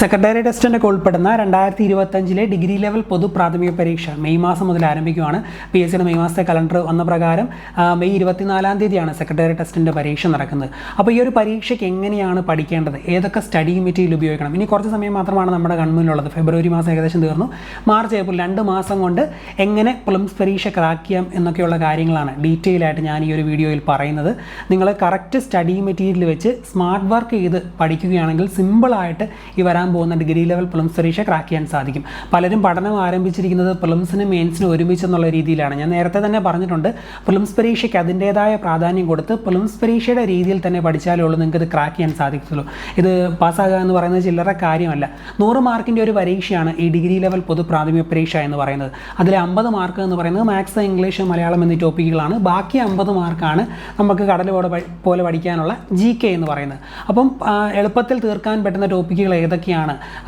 Secretary ടെസ്റ്റിന്റെ ഉൾപ്പെടുന്ന രണ്ടായിരത്തി ഇരുപത്തഞ്ചിലെ ഡിഗ്രി ലെവൽ പൊതു പ്രാഥമിക പരീക്ഷ മെയ് മാസം മുതൽ ആരംഭിക്കുകയാണ് പി എസ് സിയുടെ മെയ് മാസത്തെ കലണ്ടർ വന്ന പ്രകാരം മെയ് ഇരുപത്തിനാലാം തീയതിയാണ് സെക്രട്ടേറിയറ്റ് ടെസ്റ്റിന്റെ പരീക്ഷ നടക്കുന്നത്. അപ്പോൾ ഈ ഒരു പരീക്ഷയ്ക്ക് എങ്ങനെയാണ് പഠിക്കേണ്ടത്? ഏതൊക്കെ സ്റ്റഡി മെറ്റീരിയൽ ഉപയോഗിക്കണം? ഇനി കുറച്ച് സമയം മാത്രമാണ് നമ്മുടെ കൺമുന്നിലുള്ളത്. ഫെബ്രുവരി മാസം ഏകദേശം തീർന്നു. മാർച്ച് ഏപ്രിൽ രണ്ട് മാസം കൊണ്ട് എങ്ങനെ പ്ലംസ് പരീക്ഷ ക്രാക്ക് ചെയ്യാം എന്നൊക്കെയുള്ള കാര്യങ്ങളാണ് ഡീറ്റെയിൽ ആയിട്ട് ഞാൻ ഈ ഒരു വീഡിയോയിൽ പറയുന്നത്. നിങ്ങൾ കറക്റ്റ് സ്റ്റഡി മെറ്റീരിയൽ വെച്ച് സ്മാർട്ട് വർക്ക് ചെയ്ത് പഠിക്കുകയാണെങ്കിൽ സിമ്പിളായിട്ട് ഈ വരാൻ പോകുന്ന ഡിഗ്രി ലെവൽ പ്രിലിംസ് പരീക്ഷ ക്രാക്ക് ചെയ്യാൻ സാധിക്കും. പലരും പഠനം ആരംഭിച്ചിരിക്കുന്നത് പ്രിലിംസിനും മെയിൻസിനും ഒരുമിച്ച് എന്നുള്ള രീതിയിലാണ്. ഞാൻ നേരത്തെ തന്നെ പറഞ്ഞിട്ടുണ്ട് പ്രിലിംസ് പരീക്ഷയ്ക്ക് അതിന്റേതായ പ്രാധാന്യം കൊടുത്ത് പ്രിലിംസ് പരീക്ഷയുടെ രീതിയിൽ തന്നെ പഠിച്ചാലേ ഉള്ളൂ നിങ്ങൾക്ക് ഇത് ക്രാക്ക് ചെയ്യാൻ സാധിക്കത്തുള്ളൂ. ഇത് പാസ്സാകുക എന്ന് പറയുന്നത് ചില്ലറ കാര്യമല്ല. നൂറ് മാർക്കിന്റെ ഒരു പരീക്ഷയാണ് ഈ ഡിഗ്രി ലെവൽ പൊതു പ്രാഥമിക പരീക്ഷ എന്ന് പറയുന്നത്. അതിൽ അമ്പത് മാർക്ക് എന്ന് പറയുന്നത് മാത്സ് ഇംഗ്ലീഷ് മലയാളം എന്നീ ടോപ്പിക്കുകളാണ്. ബാക്കി അമ്പത് മാർക്കാണ് നമുക്ക് കടൽ പോലെ പഠിക്കാനുള്ള ജി കെ എന്ന് പറയുന്നത്. അപ്പം എളുപ്പത്തിൽ തീർക്കാൻ പറ്റുന്ന ടോപ്പിക്കുകൾ ഏതൊക്കെയാണ്?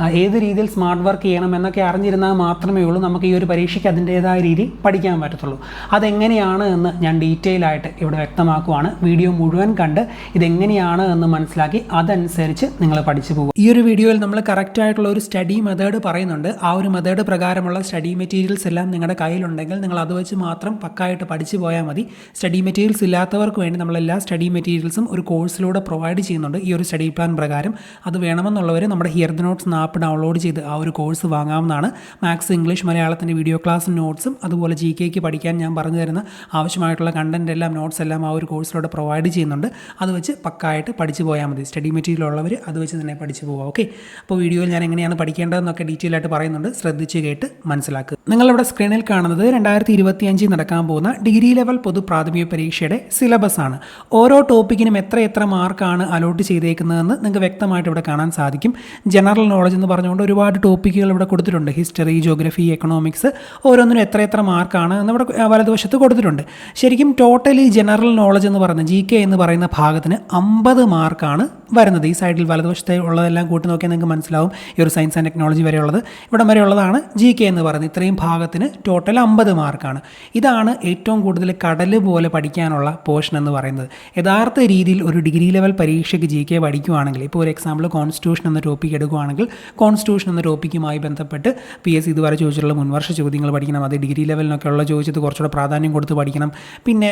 ആ, ഏത് രീതിയിൽ സ്മാർട്ട് വർക്ക് ചെയ്യണം എന്നൊക്കെ അറിഞ്ഞിരുന്നാൽ മാത്രമേ ഉള്ളൂ നമുക്ക് ഈ ഒരു പരീക്ഷയ്ക്ക് അതിന്റേതായ രീതി പഠിക്കാൻ പറ്റത്തുള്ളൂ. അതെങ്ങനെയാണ് എന്ന് ഞാൻ ഡീറ്റെയിൽ ആയിട്ട് ഇവിടെ വ്യക്തമാക്കുവാണ്. വീഡിയോ മുഴുവൻ കണ്ട് ഇതെങ്ങനെയാണ് എന്ന് മനസ്സിലാക്കി അതനുസരിച്ച് നിങ്ങൾ പഠിച്ചു പോകും. ഈ ഒരു വീഡിയോയിൽ നമ്മൾ കറക്റ്റ് ആയിട്ടുള്ള ഒരു സ്റ്റഡി മെത്തേഡ് പറയുന്നുണ്ട്. ആ ഒരു മെത്തേഡ് പ്രകാരമുള്ള സ്റ്റഡി മെറ്റീരിയൽസ് എല്ലാം നിങ്ങളുടെ കയ്യിലുണ്ടെങ്കിൽ നിങ്ങൾ അത് വെച്ച് മാത്രം പക്കായിട്ട് പഠിച്ചു പോയാൽ മതി. സ്റ്റഡി മെറ്റീരിയൽസ് ഇല്ലാത്തവർക്ക് വേണ്ടി നമ്മൾ എല്ലാ സ്റ്റഡി മെറ്റീരിയൽസും ഒരു കോഴ്സിലൂടെ പ്രൊവൈഡ് ചെയ്യുന്നുണ്ട്. ഈ ഒരു സ്റ്റഡി പ്ലാൻ പ്രകാരം. അത് വേണമെന്നുള്ളവർ നമ്മുടെ hear the notes app download ചെയ്ത് ആ ഒരു കോഴ്സ് വാങ്ങാവുന്നതാണ്. മാത്സ് ഇംഗ്ലീഷ് മലയാളത്തിന്റെ വീഡിയോ ക്ലാസ് നോട്ട്സും അതുപോലെ ജി കെക്ക് പഠിക്കാൻ ഞാൻ പറഞ്ഞു തരുന്ന ആവശ്യമായിട്ടുള്ള കണ്ടന്റ് എല്ലാം നോട്ട്സ് എല്ലാം ആ ഒരു കോഴ്സിലൂടെ പ്രൊവൈഡ് ചെയ്യുന്നുണ്ട്. അത് വെച്ച് പക്കായിട്ട് പഠിച്ചു പോയാൽ മതി. സ്റ്റഡി മെറ്റീരിയൽ ഉള്ളവർ അത് വെച്ച് തന്നെ പഠിച്ചു പോകാം ഓക്കെ അപ്പോൾ വീഡിയോയിൽ ഞാൻ എങ്ങനെയാണ് പഠിക്കേണ്ടതെന്നൊക്കെ ഡീറ്റെയിൽ ആയിട്ട് പറയുന്നുണ്ട്. ശ്രദ്ധിച്ച് കേട്ട് മനസ്സിലാക്കുക. നിങ്ങളിവിടെ സ്ക്രീനിൽ കാണുന്നത് രണ്ടായിരത്തി ഇരുപത്തി അഞ്ചിൽ നടക്കാൻ പോകുന്ന ഡിഗ്രി ലെവൽ പൊതു പ്രാഥമിക പരീക്ഷയുടെ സിലബസ് ആണ്. ഓരോ ടോപ്പിക്കിനും എത്ര എത്ര മാർക്കാണ് അലോട്ട് ചെയ്തേക്കുന്നതെന്ന് നിങ്ങൾക്ക് വ്യക്തമായിട്ട് ഇവിടെ കാണാൻ സാധിക്കും. ജനറൽ നോളജ് എന്ന് പറഞ്ഞുകൊണ്ട് ഒരുപാട് ടോപ്പിക്കുകൾ ഇവിടെ കൊടുത്തിട്ടുണ്ട്. ഹിസ്റ്ററി ജോഗ്രഫി എക്കണോമിക്സ് ഓരോന്നിനും എത്ര എത്ര മാർക്കാണ് ആ, വലതുവശത്ത് കൊടുത്തിട്ടുണ്ട്. ശരിക്കും ടോട്ടലി ജനറൽ നോളജ് എന്ന് പറയുന്ന ജി എന്ന് പറയുന്ന ഭാഗത്തിന് അമ്പത് മാർക്കാണ് വരുന്നത്. ഈ സൈഡിൽ വലതുവശത്തെ ഉള്ളതെല്ലാം കൂട്ടി നോക്കിയാൽ നിങ്ങൾക്ക് മനസ്സിലാവും. ഈ ഒരു സയൻസ് ആൻഡ് ടെക്നോളജി വരെ ഉള്ളത് ഇവിടം വരെയുള്ളതാണ് ജി കെ എന്ന് പറയുന്നത്. ഇത്രയും ഭാഗത്തിന് ടോട്ടൽ അമ്പത് മാർക്കാണ് ഇതാണ് ഏറ്റവും കൂടുതൽ കടൽ പോലെ പഠിക്കാനുള്ള പോർഷൻ എന്ന് പറയുന്നത്. യഥാർത്ഥ രീതിയിൽ ഒരു ഡിഗ്രി ലെവൽ പരീക്ഷയ്ക്ക് ജി കെ പഠിക്കുകയാണെങ്കിൽ ഇപ്പോൾ ഒരു എക്സാമ്പിൾ കോൺസ്റ്റിറ്റ്യൂഷൻ എന്ന ടോപ്പിക് എടുക്കുകയാണെങ്കിൽ കോൺസ്റ്റിറ്റ്യൂഷൻ എന്ന ടോപ്പിക്കുമായി ബന്ധപ്പെട്ട് പി എസ് ഇതുവരെ ചോദിച്ചിട്ടുള്ള മുൻവർഷ ചോദ്യങ്ങൾ പഠിക്കണം. അത് ഡിഗ്രി ലെവലിനൊക്കെ ഉള്ള ചോദിച്ചത് കുറച്ചുകൂടെ പ്രാധാന്യം കൊടുത്ത് പഠിക്കണം. പിന്നെ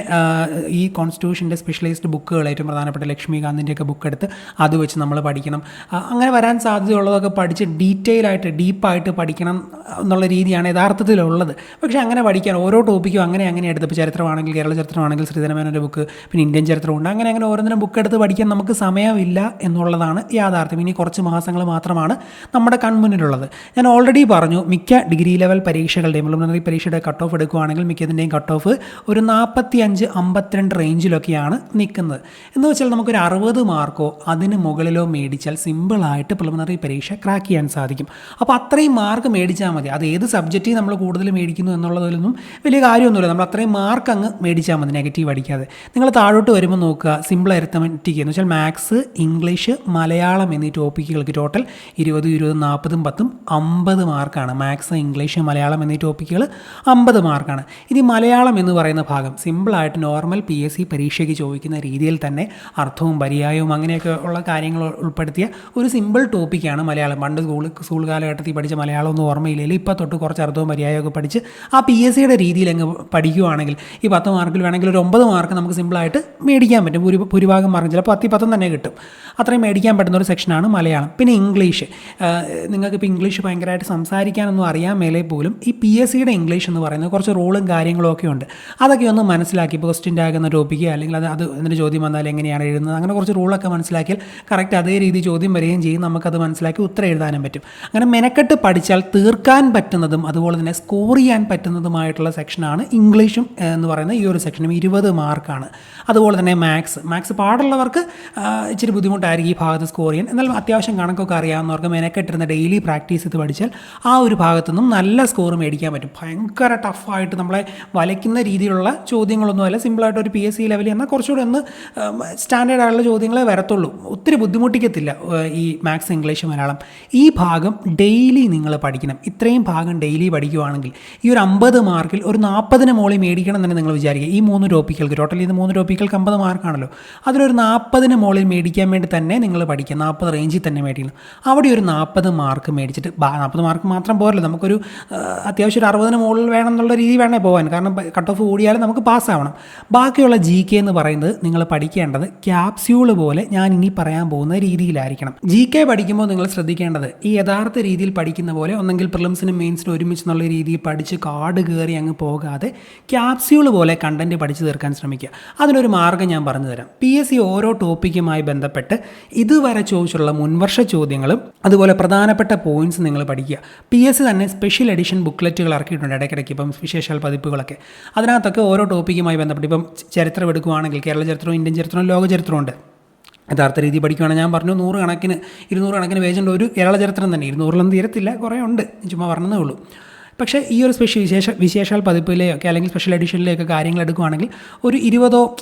ഈ കോൺസ്റ്റിറ്റ്യൂഷന്റെ സ്പെഷ്യലൈസ്ഡ് ബുക്കുകൾ ഏറ്റവും പ്രധാനപ്പെട്ട ലക്ഷ്മികാന്തിന്റെയൊക്കെ ബുക്ക് എടുത്ത് അത് വെച്ച് നമ്മൾ പഠിക്കണം. അങ്ങനെ വരാൻ സാധ്യതയുള്ളതൊക്കെ പഠിച്ച് ഡീറ്റെയിൽ ആയിട്ട് ഡീപ്പായിട്ട് പഠിക്കണം എന്നുള്ള രീതിയാണ് യഥാർത്ഥത്തിലുള്ളത്. പക്ഷേ അങ്ങനെ പഠിക്കാൻ ഓരോ ടോപ്പിക്കും അങ്ങനെ അങ്ങനെ എടുത്ത്. ഇപ്പോൾ ചരിത്രമാണെങ്കിൽ കേരള ചരിത്രമാണെങ്കിൽ ശ്രീധരമേനൊരു ബുക്ക് പിന്നെ ഇന്ത്യൻ ചരിത്രമുണ്ട്. അങ്ങനെ അങ്ങനെ ഓരോന്നിനും ബുക്ക് എടുത്ത് പഠിക്കാൻ നമുക്ക് സമയമില്ല എന്നുള്ളതാണ് യാഥാർത്ഥ്യം. ഇനി കുറച്ച് മാസങ്ങൾ മാത്രമാണ് നമ്മുടെ കൺമുന്നിലുള്ളത്. ഞാൻ ഓൾറെഡി പറഞ്ഞു മിക്ക ഡിഗ്രി ലെവൽ പരീക്ഷകളുടെയും പ്രിലിമിനറി പരീക്ഷയുടെ കട്ട് ഓഫ് എടുക്കുകയാണെങ്കിൽ മിക്കതിന്റെയും കട്ട് ഓഫ് ഒരു നാൽപ്പത്തി അഞ്ച് അമ്പത്തിരണ്ട് റേഞ്ചിലൊക്കെയാണ് നിൽക്കുന്നത്. എന്ന് വെച്ചാൽ നമുക്കൊരു അറുപത് മാർക്കോ അതിന് മുകളിലോ മേടിച്ചാൽ സിമ്പിളായിട്ട് പ്രിലിമിനറി പരീക്ഷ ക്രാക്ക് ചെയ്യാൻ സാധിക്കും. അപ്പോൾ അത്രയും മാർക്ക് മേടിച്ചാൽ മതി. അത് ഏത് സബ്ജക്റ്റിൽ നമ്മൾ കൂടുതൽ മേടിക്കുന്നു എന്നുള്ളതിലൊന്നും വലിയ കാര്യമൊന്നുമില്ല. നമ്മൾ അത്രയും മാർക്ക് അങ്ങ് മേടിച്ചാൽ മതി നെഗറ്റീവ് അടിക്കാതെ. നിങ്ങൾ താഴോട്ട് വരുമ്പോൾ നോക്കുക സിമ്പിൾ അരിത്തമെറ്റിക് എന്ന് വെച്ചാൽ മാത്സ് ഇംഗ്ലീഷ് മലയാളം എന്നീ ടോപ്പിക്കുകൾക്ക് ടോട്ടൽ ഇരുപത് ഇരുപത് നാൽപ്പതും പത്തും അമ്പത് മാർക്കാണ് മാത്സ് ഇംഗ്ലീഷ് മലയാളം എന്നീ ടോപ്പിക്കുകൾ അമ്പത് മാർക്കാണ് ഇനി മലയാളം എന്ന് പറയുന്ന ഭാഗം സിമ്പിളായിട്ട് നോർമൽ പി എസ് സി പരീക്ഷയ്ക്ക് ചോദിക്കുന്ന രീതിയിൽ തന്നെ അർത്ഥവും പര്യായവും അങ്ങനെയൊക്കെ ഉള്ള കാര്യങ്ങൾ ഉൾപ്പെടുത്തിയ ഒരു സിമ്പിൾ ടോപ്പിക്കാണ് മലയാളം. പണ്ട് സ്കൂൾ സ്കൂൾ കാലഘട്ടത്തിൽ പഠിച്ച മലയാളം ഒന്നും ഓർമ്മയില്ലെങ്കിൽ ഇപ്പോൾ തൊട്ട് കുറച്ച് അർത്ഥവും മര്യാദയൊക്കെ പഠിച്ച് ആ പി എസ് സിയുടെ രീതിയിൽ അങ്ങ് പഠിക്കുകയാണെങ്കിൽ ഈ പത്ത് മാർക്കിൽ വേണമെങ്കിൽ ഒരു ഒമ്പത് മാർക്ക് നമുക്ക് സിമ്പിളായിട്ട് മേടിക്കാൻ പറ്റും. ഭൂരി ഭൂരിഭാഗം മാർക്ക് ചിലപ്പോൾ പത്തി പത്തും തന്നെ കിട്ടും. അത്രയും മേടിക്കാൻ പറ്റുന്ന ഒരു സെക്ഷനാണ് മലയാളം. പിന്നെ ഇംഗ്ലീഷ് നിങ്ങൾക്കിപ്പോൾ ഇംഗ്ലീഷ് ഭയങ്കരമായിട്ട് സംസാരിക്കാനൊന്നും അറിയാൻ മേലെ പോലും ഈ പി എസ് സിയുടെ ഇംഗ്ലീഷ് എന്ന് പറയുന്നത് കുറച്ച് റോളും കാര്യങ്ങളും ഒക്കെ ഉണ്ട്. അതൊക്കെ ഒന്ന് മനസ്സിലാക്കി ഇപ്പോൾ ക്വസ്റ്റിന്റെ ആകുന്ന ടോപ്പിക്ക് അല്ലെങ്കിൽ അത് അത് അതിന്റെ ചോദ്യം വന്നാൽ എങ്ങനെയാണ് എഴുതുന്നത് അങ്ങനെ കുറച്ച് റൂളൊക്കെ മനസ്സിലാക്കിയാൽ കറക്റ്റ് അതേ രീതി ചോദ്യം വരികയും ചെയ്യും. നമുക്കത് മനസ്സിലാക്കി ഉത്തരം എഴുതാനും പറ്റും. അങ്ങനെ മെനക്കെട്ട് പഠിച്ചാൽ തീർക്കാൻ പറ്റുന്നതും അതുപോലെ തന്നെ സ്കോർ ചെയ്യാൻ പറ്റുന്നതുമായിട്ടുള്ള സെക്ഷനാണ് ഇംഗ്ലീഷും എന്ന് പറയുന്ന ഈ ഒരു സെക്ഷനും ഇരുപത് മാർക്കാണ് അതുപോലെ തന്നെ മാത്സ് മാത്സ് പാടുള്ളവർക്ക് ഇച്ചിരി ബുദ്ധിമുട്ടായിരിക്കും ഈ ഭാഗത്ത് സ്കോർ ചെയ്യാൻ. എന്നാൽ അത്യാവശ്യം കണക്കൊക്കെ അറിയാവുന്നവർക്ക് മെനക്കെട്ടിരുന്ന ഡെയിലി പ്രാക്ടീസ് ചെയ്ത് പഠിച്ചാൽ ആ ഒരു ഭാഗത്തു നിന്നും നല്ല സ്കോർ മേടിക്കാൻ പറ്റും. ഭയങ്കര ടഫായിട്ട് നമ്മളെ വലയ്ക്കുന്ന രീതിയിലുള്ള ചോദ്യങ്ങളൊന്നുമല്ല. സിമ്പിളായിട്ട് ഒരു പി എസ് സി ലെവലിൽ എന്നാൽ കുറച്ചുകൂടെ ഒന്ന് സ്റ്റാൻഡേർഡ് ആയിട്ടുള്ള ചോദ്യങ്ങളെ വരത്തുള്ളൂ. ഒത്തിരി ബുദ്ധിമുട്ടിക്കത്തില്ല ഈ മാത്സ് ഇംഗ്ലീഷ് മലയാളം. ഈ ഭാഗം ഡെയിലി നിങ്ങൾ പഠിക്കണം. ഇത്രയും ഭാഗം ഡെയിലി പഠിക്കുവാണെങ്കിൽ ഈ ഒരു അമ്പത് മാർക്കിൽ ഒരു നാൽപ്പതിന് മുകളിൽ മേടിക്കണം എന്ന് നിങ്ങൾ വിചാരിക്കുക. ഈ മൂന്ന് ടോപ്പിക്കൾക്ക് ടോട്ടലി ഇത് മൂന്ന് ടോപ്പിക്കൾക്ക് അമ്പത് മാർക്കാണല്ലോ അതിലൊരു നാൽപ്പതിന് മുകളിൽ മേടിക്കാൻ വേണ്ടി തന്നെ നിങ്ങൾ പഠിക്കുക. നാൽപ്പത് റേഞ്ചിൽ തന്നെ മേടിക്കണം. അവിടെ ഒരു നാൽപ്പത് മാർക്ക് മേടിച്ചിട്ട് നാൽപ്പത് മാർക്ക് മാത്രം പോരല്ലോ. നമുക്കൊരു അത്യാവശ്യം ഒരു അറുപതിന് മുകളിൽ വേണം എന്നുള്ള രീതി വേണേ പോകാൻ കാരണം കട്ട് ഓഫ് കൂടിയാലും നമുക്ക് പാസ്സാവണം ബാക്കിയുള്ള ജി കെ എന്ന് പറയുന്നത് നിങ്ങൾ പഠിക്കേണ്ടത് ക്യാപ്സ്യൂൾ പോലെ ഞാൻ ഇനി പറയാൻ പോകുന്ന രീതിയിലായിരിക്കണം. ജി കെ പഠിക്കുമ്പോൾ നിങ്ങൾ ശ്രദ്ധിക്കേണ്ടത് ഈ യഥാർത്ഥ രീതിയിൽ പഠിക്കുന്ന പോലെ ഒന്നെങ്കിൽ പ്രിലിംസിനും മെയിൻസിനും ഒരുമിച്ച് എന്നുള്ള രീതിയിൽ പഠിച്ച് കാർഡ് കയറി അങ്ങ് പോകാതെ ക്യാപ്സ്യൂൾ പോലെ കണ്ടന്റ് പഠിച്ചു തീർക്കാൻ ശ്രമിക്കുക. അതിനൊരു മാർഗം ഞാൻ പറഞ്ഞു തരാം. പി എസ് സി ഓരോ ടോപ്പിക്കുമായി ബന്ധപ്പെട്ട് ഇതുവരെ ചോദിച്ചുള്ള മുൻവർഷ ചോദ്യങ്ങളും അതുപോലെ പ്രധാനപ്പെട്ട പോയിന്റ്സ് നിങ്ങൾ പഠിക്കുക. പി എസ് സി തന്നെ സ്പെഷ്യൽ എഡിഷൻ ബുക്ക്ലെറ്റുകൾ ഇറക്കിയിട്ടുണ്ട് ഇടയ്ക്കിടയ്ക്ക് ഇപ്പം വിശേഷാൽ പതിപ്പുകളൊക്കെ. അതിനകത്തൊക്കെ ഓരോ ടോപ്പിക്കുമായി ബന്ധപ്പെട്ട് ഇപ്പം ചരിത്രം എടുക്കുകയാണെങ്കിൽ കേരള ചരിത്രവും ഇന്ത്യൻ ചരിത്രവും ലോക ചരിത്രവും ഉണ്ട്. യഥാർത്ഥ രീതി പഠിക്കുകയാണെങ്കിൽ ഞാൻ പറഞ്ഞു നൂറ് കണക്കിന് ഇരുന്നൂറ് കണക്കിന് പേജുണ്ട്. ഒരു കേരള ചരിത്രം തന്നെ. ഇരുന്നൂറിലൊന്നും തീരത്തില്ല. കുറേ ഉണ്ട്. ചുമ്മാ പറഞ്ഞതേ ഉള്ളൂ. പക്ഷേ ഈ ഒരു സ്പെഷ്യൽ വിശേഷ വിശേഷാൽ പതിപ്പിലെയൊക്കെ അല്ലെങ്കിൽ സ്പെഷ്യൽ എഡിഷനിലെയൊക്കെ കാര്യങ്ങൾ എടുക്കുകയാണെങ്കിൽ ഒരു ഇരുപതോ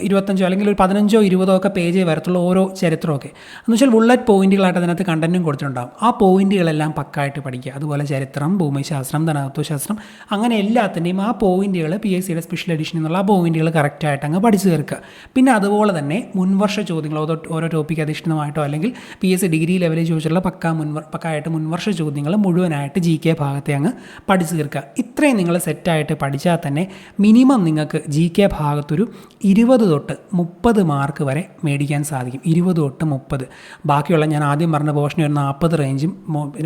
ഇരുപത്തഞ്ചോ അല്ലെങ്കിൽ ഒരു പതിനഞ്ചോ ഇരുപതോ ഒക്കെ പേജേ വരത്തുള്ളൂ ഓരോ ചരിത്രമൊക്കെ. എന്ന് വെച്ചാൽ ബുള്ളറ്റ് പോയിന്റുകളായിട്ട് അതിനകത്ത് കണ്ടന്റും കൊടുത്തിട്ടുണ്ടാകും ആ പോയിന്റുകളെല്ലാം പക്കായിട്ട് പഠിക്കുക. അതുപോലെ ചരിത്രം ഭൂമിശാസ്ത്രം ധനതത്വശാസ്ത്രം അങ്ങനെ എല്ലാത്തിന്റെയും ആ പോയിന്റുകൾ പി എസ് സിയുടെ സ്പെഷ്യൽ എഡിഷൻ എന്നുള്ള ആ പോയിന്റുകൾ കറക്റ്റായിട്ട് അങ്ങ് പഠിച്ചു തീർക്കുക. പിന്നെ അതുപോലെ തന്നെ മുൻവർഷ ചോദ്യങ്ങൾ ഓരോ ഓരോ ടോപ്പിക് അധിഷ്ഠിതമായിട്ടോ അല്ലെങ്കിൽ പി എസ് സി ഡിഗ്രി ലെവലിൽ ചോദിച്ചിട്ടുള്ള പക്ക മുൻവർ പക്കായിട്ട് മുൻവർഷ ചോദ്യങ്ങൾ മുഴുവനായിട്ട് ജി കെ ഭാഗത്തെ അങ്ങ് പഠിച്ചു തീർക്കുക. ഇത്രയും നിങ്ങൾ സെറ്റായിട്ട് പഠിച്ചാൽ തന്നെ മിനിമം നിങ്ങൾക്ക് ജി കെ ഭാഗത്തൊരു ഇരുപത് തൊട്ട് മുപ്പത് മാർക്ക് വരെ മേടിക്കാൻ സാധിക്കും. ഇരുപത് തൊട്ട് മുപ്പത്. ബാക്കിയുള്ള ഞാൻ ആദ്യം പറഞ്ഞ പോർഷനിൽ ഒരു നാൽപ്പത് റേഞ്ചും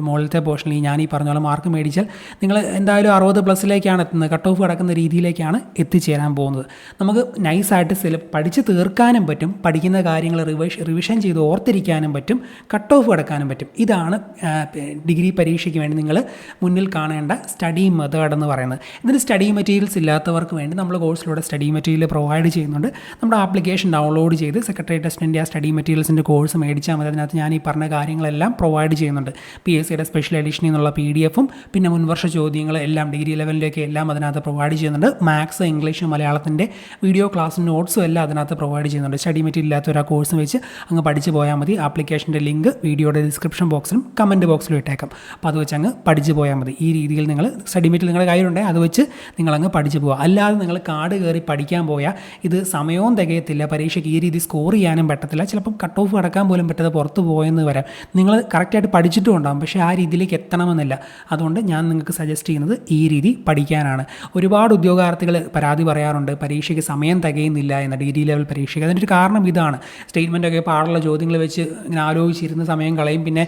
മുകളിലത്തെ പോർഷനിൽ ഞാൻ ഈ പറഞ്ഞ പോലെ മാർക്ക് മേടിച്ചാൽ നിങ്ങൾ എന്തായാലും അറുപത് പ്ലസ്സിലേക്കാണ് എത്തുന്നത്. കട്ട് ഓഫ് കിടക്കുന്ന രീതിയിലേക്കാണ് എത്തിച്ചേരാൻ പോകുന്നത്. നമുക്ക് നൈസായിട്ട് സെല പഠിച്ച് തീർക്കാനും പറ്റും. പഠിക്കുന്ന കാര്യങ്ങൾ റിവേഷ് റിവിഷൻ ചെയ്ത് ഓർത്തിരിക്കാനും പറ്റും. കട്ട് ഓഫ് കിടക്കാനും പറ്റും. ഇതാണ് ഡിഗ്രി പരീക്ഷയ്ക്ക് വേണ്ടി നിങ്ങൾ മുന്നിൽ കാണേണ്ട സ്റ്റഡി മെത്തേഡ് എന്ന് പറയുന്നത്. ഇതിന് സ്റ്റഡി മെറ്റീരിയൽസ് ഇല്ലാത്തവർക്ക് വേണ്ടി നമ്മൾ കോഴ്സിലൂടെ സ്റ്റഡി മെറ്റീരിയൽ പ്രൊവൈഡ് ചെയ്യുന്നുണ്ട്. നമ്മുടെ ആപ്ലിക്കേഷൻ ഡൗൺലോഡ് ചെയ്ത് സെക്രട്ടറി ടെസ്റ്റ് ഇന്ത്യ സ്റ്റഡി മെറ്റീരിയൽസിന്റെ കോഴ്സ് മേടിച്ചാൽ മതി. അതിനകത്ത് ഞാൻ ഈ പറഞ്ഞ കാര്യങ്ങളെല്ലാം പ്രൊവൈഡ് ചെയ്യുന്നുണ്ട്. പി എസ് സിയുടെ സ്പെഷ്യൽ എഡിഷനിൽ നിന്നുള്ള പി ഡി എഫും പിന്നെ മുൻവർഷ ചോദ്യങ്ങൾ എല്ലാം ഡിഗ്രി ലെവലിലേക്ക് എല്ലാം അതിനകത്ത് പ്രൊവൈഡ് ചെയ്യുന്നുണ്ട്. മാത്സ് ഇംഗ്ലീഷ് മലയാളത്തിന്റെ വീഡിയോ ക്ലാസ് നോട്ട്സും എല്ലാം അതിനകത്ത് പ്രൊവൈഡ് ചെയ്യുന്നുണ്ട്. സ്റ്റഡി മെറ്റീരിയൽ ഇല്ലാത്ത ഒരു കോഴ്സ് വെച്ച് അങ്ങ് പഠിച്ച് പോയാൽ മതി. ആപ്ലിക്കേഷന്റെ ലിങ്ക് വീഡിയോയുടെ ഡിസ്ക്രിപ്ഷൻ ബോക്സിലും കമന്റ് ബോക്സിലും ഇട്ടേക്കാം. അപ്പോൾ അത് വെച്ച് അങ്ങ് പഠിച്ച് പോയാൽ മതി. ഈ രീതിയിൽ നിങ്ങൾ സ്റ്റഡി നിങ്ങളുടെ കയ്യിലുണ്ടെങ്കിൽ അത് വെച്ച് നിങ്ങളങ്ങ് പഠിച്ചു പോകുക അല്ലാതെ നിങ്ങൾ കാട് കയറി പഠിക്കാൻ പോയാൽ ഇത് സമയവും തികയത്തില്ല. പരീക്ഷയ്ക്ക് ഈ രീതി സ്കോർ ചെയ്യാനും പറ്റത്തില്ല. ചിലപ്പം കട്ട് ഓഫ് കടക്കാൻ പോലും പറ്റാതെ പുറത്ത് പോയെന്ന് വരാം. നിങ്ങൾ കറക്റ്റായിട്ട് പഠിച്ചിട്ടും ഉണ്ടാകും പക്ഷേ ആ രീതിയിലേക്ക് എത്തണമെന്നില്ല. അതുകൊണ്ട് ഞാൻ നിങ്ങൾക്ക് സജസ്റ്റ് ചെയ്യുന്നത് ഈ രീതി പഠിക്കാനാണ്. ഒരുപാട് ഉദ്യോഗാർത്ഥികൾ പരാതി പറയാറുണ്ട്. പരീക്ഷയ്ക്ക് സമയം തികയുന്നില്ല എന്ന ഡിഗ്രി ലെവൽ പരീക്ഷയ്ക്ക്. അതിന്റെ ഒരു കാരണം ഇതാണ്. സ്റ്റേറ്റ്മെന്റൊക്കെ പാടുള്ള ചോദ്യങ്ങൾ വെച്ച് ഇങ്ങനെ ആലോചിച്ചിരുന്ന് സമയം കളയും. പിന്നെ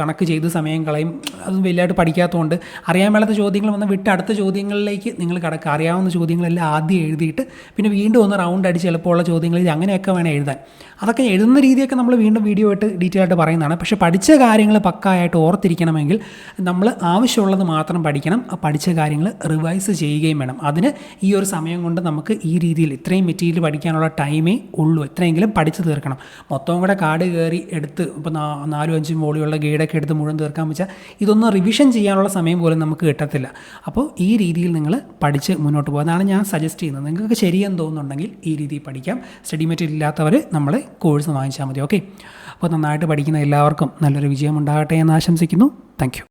കണക്ക് ചെയ്ത് സമയം കളയും. അതും വലിയതായിട്ട് പഠിക്കാത്തതുകൊണ്ട് അറിയാൻ മേലാത്ത ചോദ്യങ്ങൾ വന്ന് വിട്ട് അടുത്ത ചോദ്യങ്ങളിലേക്ക് നിങ്ങൾ കിടക്കുക. അറിയാവുന്ന ചോദ്യങ്ങളെല്ലാം ആദ്യം എഴുതിയിട്ട് പിന്നെ വീണ്ടും ഒന്ന് റൗണ്ട് അടിച്ച് ഉള്ള ചോദ്യങ്ങളിൽ അങ്ങനെയൊക്കെ വേണം എഴുതാൻ. അതൊക്കെ എഴുതുന്ന രീതിയൊക്കെ നമ്മൾ വീണ്ടും വീഡിയോ ആയിട്ട് ഡീറ്റെയിൽ ആയിട്ട് പറയുന്നതാണ്. പക്ഷേ പഠിച്ച കാര്യങ്ങൾ പക്കായിട്ട് ഓർത്തിരിക്കണമെങ്കിൽ നമ്മൾ ആവശ്യമുള്ളത് മാത്രം പഠിക്കണം. ആ പഠിച്ച കാര്യങ്ങൾ റിവൈസ് ചെയ്യുകയും വേണം. അതിന് ഈ ഒരു സമയം കൊണ്ട് നമുക്ക് ഈ രീതിയിൽ ഇത്രയും മെറ്റീരിയൽ പഠിക്കാനുള്ള ടൈമേ ഉള്ളൂ. എത്രയെങ്കിലും പഠിച്ചു തീർക്കണം. മൊത്തം കൂടെ കാട് കയറി എടുത്ത് ഇപ്പോൾ നാലും അഞ്ചും വോളിയുള്ള ഗൈഡൊക്കെ എടുത്ത് മുഴുവൻ തീർക്കാൻ വെച്ചാൽ ഇതൊന്ന് റിവിഷൻ ചെയ്യാനുള്ള സമയം പോലും നമുക്ക് കിട്ടത്തില്ല. അപ്പോൾ ഈ രീതിയിൽ നിങ്ങൾ പഠിച്ച് മുന്നോട്ട് പോകുക. അതാണ് ഞാൻ സജസ്റ്റ് ചെയ്യുന്നത്. നിങ്ങൾക്ക് ശരിയെന്ന് തോന്നുന്നുണ്ടെങ്കിൽ ഈ രീതിയിൽ പഠിക്കാം. സ്റ്റഡി മെറ്റീരിയൽ ഇല്ലാത്തവർ നമ്മൾ കോഴ്സ് വാങ്ങിച്ചാൽ മതി. ഓക്കെ അപ്പോൾ നന്നായിട്ട് പഠിക്കുന്ന എല്ലാവർക്കും നല്ലൊരു വിജയം ഉണ്ടാകട്ടെ എന്ന് ആശംസിക്കുന്നു. താങ്ക്